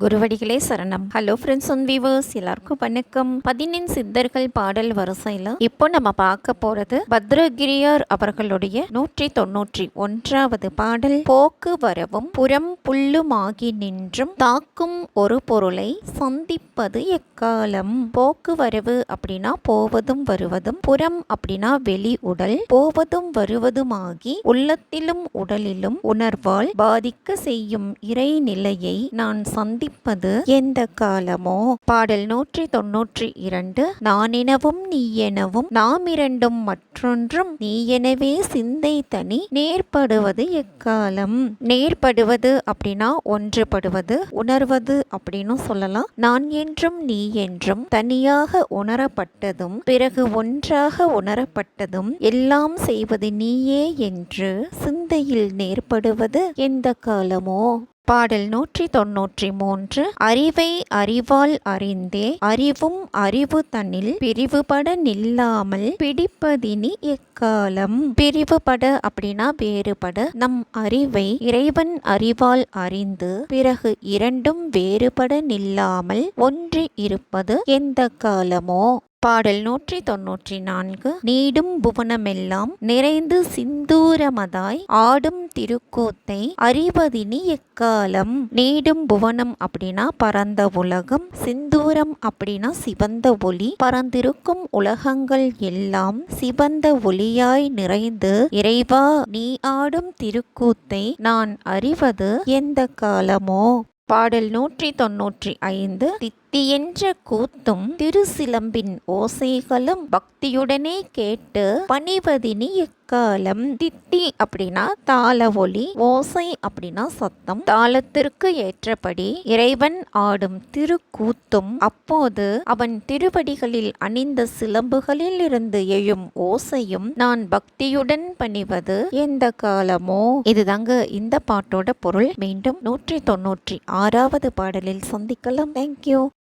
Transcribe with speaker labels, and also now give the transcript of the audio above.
Speaker 1: குருவடிகளே சரணம். Hello friends and viewers எல்லாருக்கும் வணக்கம். பதினெண் சித்தர்கள் பாடல் வரிசையில இப்போ நம்ம பார்க்க போறது பத்ரகிரியார் அவர்களுடைய நூற்றி தொன்னூற்றி ஒன்றாவது பாடல் போக்கு வரவும் புறம் புல்லுமாகி நின்றும் தாக்கும் ஒரு பொருளை சந்திப்பது எக்காலம்? போக்குவரவு அப்படின்னா போவதும் வருவதும் புறம் அப்படின்னா வெளி உடல் போவதும் வருவதுமாகி உள்ளத்திலும் உடலிலும் உணர்வால் பாதிக்க செய்யும் இறைநிலையை நான் சந்திப்பது எந்த காலமோ? பாடல் நூற்றி தொன்னூற்றி இரண்டு நான் எனவும் நீ எனவும் நாம் இரண்டும் மற்றொன்றும் நீ எனவே சிந்தை தனி நேர்படுவது எக்காலம்? நேர்படுவது அப்படின்னா ஒன்றுபடுவது உணர்வது அப்படின்னு சொல்லலாம். நான் என்றும் நீ என்றும் தனியாக உணரப்பட்டதும் பிறகு ஒன்றாக உணரப்பட்டதும் எல்லாம் செய்வது நீயே என்று சிந்தையில் நேர்படுவது எந்த காலமோ? பாடல் நூற்றி தொன்னூற்றி மூன்று அறிவை அறிவால் அறிந்தே அறிவும் அறிவு தன்னில் பிரிவுபட நில்லாமல் பிடிப்பதினி எக்காலம்? பிரிவுபட அப்படின்னா வேறுபட. நம் அறிவை இறைவன் அறிவால் அறிந்து பிறகு இரண்டும் வேறுபட நில்லாமல் ஒன்று இருப்பது எந்த காலமோ? பாடல் நூற்றி தொன்னூற்றி நான்கு நீடும் புவனமெல்லாம் நிறைந்து சிந்தூரமதாய் ஆடும் திருக்கூத்தை அறிவதினி எக்காலம்? நீடும் புவனம் அப்படின்னா பரந்த உலகம் சிந்தூரம் அப்படின்னா சிவந்த ஒளி. பரந்திருக்கும் உலகங்கள் எல்லாம் சிவந்த ஒளியாய் நிறைந்து இறைவா நீ ஆடும் திருக்கூத்தை நான் அறிவது எந்த காலமோ? பாடல் நூற்றி தொன்னூற்றி ஐந்து தித்தியென்ற கூத்தும் திருசிலம்பின் ஓசைகளும் பக்தியுடனே கேட்டு பணிவதினி எக்காலம்? தித்தி அப்படின்னா தாள ஒலி ஓசை அப்படின்னா சத்தம். தாளத்திற்கு ஏற்றபடி இறைவன் ஆடும் திருக்கூத்தும் அப்போது அவன் திருவடிகளில் அணிந்த சிலம்புகளில் இருந்து எழும் ஓசையும் நான் பக்தியுடன் பணிவது எந்த காலமோ? இதுதாங்க இந்த பாட்டோட பொருள். மீண்டும் நூற்றி தொன்னூற்றி ஆறாவது பாடலில் சந்திக்கலாம். தேங்க்யூ